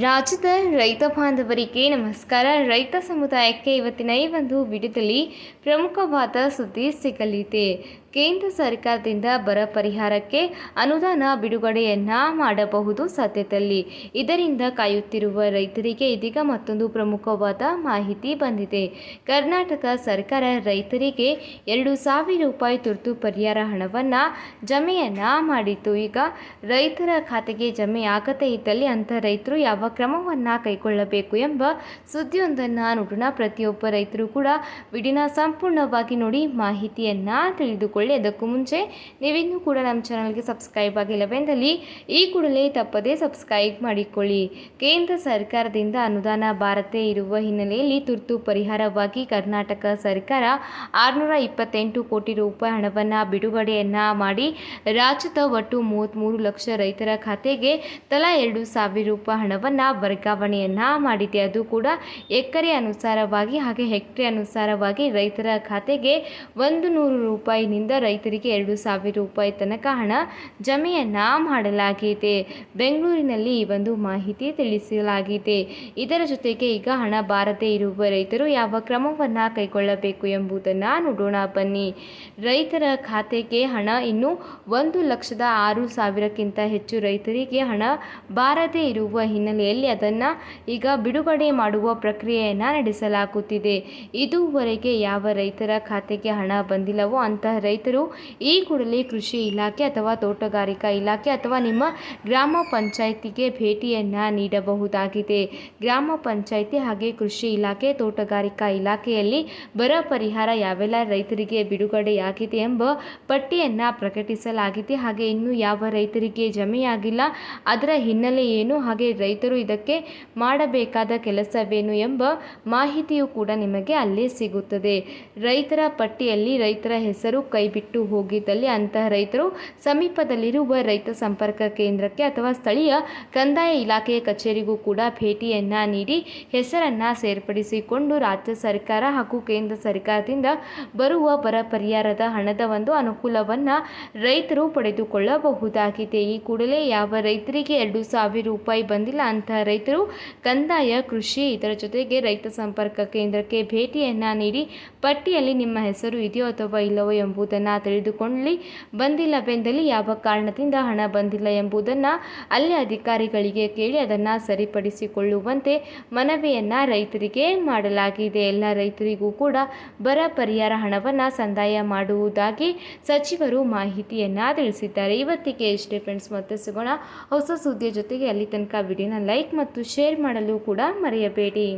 ರಾಜ್ಯದ ರೈತ ಬಾಂಧವರಿಗೆ ನಮಸ್ಕಾರ. ರೈತ ಸಮುದಾಯಕ್ಕೆ ಇವತ್ತಿನ ಈ ಒಂದು ವಿಡಿಯೋದಲ್ಲಿ ಪ್ರಮುಖವಾದ ಸುದ್ದಿ ಸಿಗಲಿದೆ. ಕೇಂದ್ರ ಸರ್ಕಾರದಿಂದ ಬರ ಪರಿಹಾರಕ್ಕೆ ಅನುದಾನ ಬಿಡುಗಡೆಯನ್ನ ಮಾಡಬಹುದು ಸದ್ಯದಲ್ಲಿ ಇದರಿಂದ ಕಾಯುತ್ತಿರುವ ರೈತರಿಗೆ ಇದೀಗ ಮತ್ತೊಂದು ಪ್ರಮುಖವಾದ ಮಾಹಿತಿ ಬಂದಿದೆ. ಕರ್ನಾಟಕ ಸರ್ಕಾರ ರೈತರಿಗೆ ಎರಡು ಸಾವಿರ ರೂಪಾಯಿ ತುರ್ತು ಪರಿಹಾರ ಹಣವನ್ನು ಜಮೆಯನ್ನ ಮಾಡಿತ್ತು. ಈಗ ರೈತರ ಖಾತೆಗೆ ಜಮೆ ಆಗದೇ ಇದ್ದಲ್ಲಿ ಅಂಥ ರೈತರು ಯಾವ ಕ್ರಮವನ್ನು ಕೈಗೊಳ್ಳಬೇಕು ಎಂಬ ಸುದ್ದಿಯೊಂದನ್ನು ನೋಡೋಣ. ಪ್ರತಿಯೊಬ್ಬ ರೈತರು ಕೂಡ ವಿಡಿಯೋನ ಸಂಪೂರ್ಣವಾಗಿ ನೋಡಿ ಮಾಹಿತಿಯನ್ನು ತಿಳಿದುಕೊಳ್ಳಿ. ಅದಕ್ಕೂ ಮುಂಚೆ ನೀವಿನ್ನೂ ಕೂಡ ನಮ್ಮ ಚಾನಲ್ಗೆ ಸಬ್ಸ್ಕ್ರೈಬ್ ಆಗಿಲ್ಲವೆಂದಲ್ಲಿ ಈ ಕೂಡಲೇ ತಪ್ಪದೇ ಸಬ್ಸ್ಕ್ರೈಬ್ ಮಾಡಿಕೊಳ್ಳಿ. ಕೇಂದ್ರ ಸರ್ಕಾರದಿಂದ ಅನುದಾನ ಬಾರದೆ ಇರುವ ಹಿನ್ನೆಲೆಯಲ್ಲಿ ತುರ್ತು ಪರಿಹಾರವಾಗಿ ಕರ್ನಾಟಕ ಸರ್ಕಾರ ಆರುನೂರ ಇಪ್ಪತ್ತೆಂಟು ಕೋಟಿ ರೂಪಾಯಿ ಹಣವನ್ನು ಬಿಡುಗಡೆಯನ್ನ ಮಾಡಿ ರಾಜ್ಯದ ಒಟ್ಟು ಮೂವತ್ತ್ಮೂರು ಲಕ್ಷ ರೈತರ ಖಾತೆಗೆ ತಲಾ ಎರಡು ಸಾವಿರ ರೂಪಾಯಿ ಹಣವನ್ನು ವರ್ಗಾವಣೆಯನ್ನ ಮಾಡಿದೆ. ಅದು ಕೂಡ ಎಕರೆ ಅನುಸಾರವಾಗಿ ಹಾಗೆ ಹೆಕ್ಟೇರ್ ಅನುಸಾರವಾಗಿ ರೈತರ ಖಾತೆಗೆ ಒಂದು ನೂರು ರೂಪಾಯಿನಿಂದ ರೈತರಿಗೆ ಎರಡು ಸಾವಿರ ರೂಪಾಯಿ ತನಕ ಹಣ ಜಮೆಯನ್ನ ಮಾಡಲಾಗಿದೆ ಬೆಂಗಳೂರಿನಲ್ಲಿ ಈ ಒಂದು ಮಾಹಿತಿ ತಿಳಿಸಲಾಗಿದೆ. ಇದರ ಜೊತೆಗೆ ಈಗ ಹಣ ಬಾರದೇ ಇರುವ ರೈತರು ಯಾವ ಕ್ರಮವನ್ನು ಕೈಗೊಳ್ಳಬೇಕು ಎಂಬುದನ್ನು ನೋಡೋಣ ಬನ್ನಿ. ರೈತರ ಖಾತೆಗೆ ಹಣ ಇನ್ನು ಒಂದು ಲಕ್ಷದ ಆರು ಸಾವಿರಕ್ಕಿಂತ ಹೆಚ್ಚು ರೈತರಿಗೆ ಹಣ ಬಾರದೇ ಇರುವ ಹಿನ್ನೆಲೆಯಲ್ಲಿ ಅದನ್ನು ಈಗ ಬಿಡುಗಡೆ ಮಾಡುವ ಪ್ರಕ್ರಿಯೆಯನ್ನು ನಡೆಸಲಾಗುತ್ತಿದೆ. ಇದುವರೆಗೆ ಯಾವ ರೈತರ ಖಾತೆಗೆ ಹಣ ಬಂದಿಲ್ಲವೋ ಅಂತಹ ರೈತರು ಈ ಕೂಡಲೇ ಕೃಷಿ ಇಲಾಖೆ ಅಥವಾ ತೋಟಗಾರಿಕಾ ಇಲಾಖೆ ಅಥವಾ ನಿಮ್ಮ ಗ್ರಾಮ ಪಂಚಾಯಿತಿಗೆ ಭೇಟಿಯನ್ನು ನೀಡಬಹುದಾಗಿದೆ. ಗ್ರಾಮ ಪಂಚಾಯಿತಿ ಹಾಗೆ ಕೃಷಿ ಇಲಾಖೆ, ತೋಟಗಾರಿಕಾ ಇಲಾಖೆಯಲ್ಲಿ ಬರ ಪರಿಹಾರ ಯಾವೆಲ್ಲ ರೈತರಿಗೆ ಬಿಡುಗಡೆಯಾಗಿದೆ ಎಂಬ ಪಟ್ಟಿಯನ್ನು ಪ್ರಕಟಿಸಲಾಗಿದೆ. ಹಾಗೆ ಇನ್ನೂ ಯಾವ ರೈತರಿಗೆ ಜಮೆಯಾಗಿಲ್ಲ, ಅದರ ಹಿನ್ನೆಲೆ ಏನು, ಹಾಗೆ ರೈತರು ಇದಕ್ಕೆ ಮಾಡಬೇಕಾದ ಕೆಲಸವೇನು ಎಂಬ ಮಾಹಿತಿಯು ಕೂಡ ನಿಮಗೆ ಅಲ್ಲೇ ಸಿಗುತ್ತದೆ. ರೈತರ ಪಟ್ಟಿಯಲ್ಲಿ ರೈತರ ಹೆಸರು ಕೈಬಿಟ್ಟು ಹೋಗಿದ್ದಲ್ಲಿ ಅಂತಹ ರೈತರು ಸಮೀಪದಲ್ಲಿರುವ ರೈತ ಸಂಪರ್ಕ ಕೇಂದ್ರಕ್ಕೆ ಅಥವಾ ಸ್ಥಳೀಯ ಕಂದಾಯ ಇಲಾಖೆಯ ಕಚೇರಿಗೂ ಕೂಡ ಭೇಟಿಯನ್ನು ನೀಡಿ ಹೆಸರನ್ನು ಸೇರ್ಪಡಿಸಿಕೊಂಡು ರಾಜ್ಯ ಸರ್ಕಾರ ಹಾಗೂ ಕೇಂದ್ರ ಸರ್ಕಾರದಿಂದ ಬರುವ ಬರ ಪರಿಹಾರದ ಹಣದ ಒಂದು ಅನುಕೂಲವನ್ನು ರೈತರು ಪಡೆದುಕೊಳ್ಳಬಹುದಾಗಿದೆ. ಈ ಕೂಡಲೇ ಯಾವ ರೈತರಿಗೆ ಎರಡು ಸಾವಿರ ರೂಪಾಯಿ ಬಂದಿಲ್ಲ ಅಂತಹ ರೈತರು ಕಂದಾಯ, ಕೃಷಿ ಇದರ ಜೊತೆಗೆ ರೈತ ಸಂಪರ್ಕ ಕೇಂದ್ರಕ್ಕೆ ಭೇಟಿಯನ್ನು ನೀಡಿ ಪಟ್ಟಿಯಲ್ಲಿ ನಿಮ್ಮ ಹೆಸರು ಇದೆಯೋ ಅಥವಾ ಇಲ್ಲವೋ ಎಂಬುದನ್ನು ತಿಳಿದುಕೊಳ್ಳಿ. ಬಂದಿಲ್ಲವೆಂದಲ್ಲಿ ಯಾವ ಕಾರಣದಿಂದ ಹಣ ಬಂದಿಲ್ಲ ಎಂಬುದನ್ನು ಅಲ್ಲಿ ಅಧಿಕಾರಿಗಳಿಗೆ ಕೇಳಿ ಅದನ್ನು ಸರಿಪಡಿಸಿಕೊಳ್ಳುವಂತೆ ಮನವಿಯನ್ನು ರೈತರಿಗೆ ಮಾಡಲಾಗಿದೆ. ಎಲ್ಲ ರೈತರಿಗೂ ಕೂಡ ಬರ ಪರಿಹಾರ ಹಣವನ್ನು ಸಂದಾಯ ಮಾಡುವುದಾಗಿ ಸಚಿವರು ಮಾಹಿತಿಯನ್ನು ತಿಳಿಸಿದ್ದಾರೆ. ಇವತ್ತಿಗೆ ಇಷ್ಟೇ ಫ್ರೆಂಡ್ಸ್ ಮತ್ತೆ ಸಿಗೋಣ. ಹೊಸ ಸುದ್ದಿಯ ಜೊತೆಗೆ ಅಲ್ಲಿ ತನಕ ವಿಡಿಯೋನ ಲೈಕ್ ಮತ್ತು ಶೇರ್ ಮಾಡಲು ಕೂಡ ಮರೆಯಬೇಡಿ.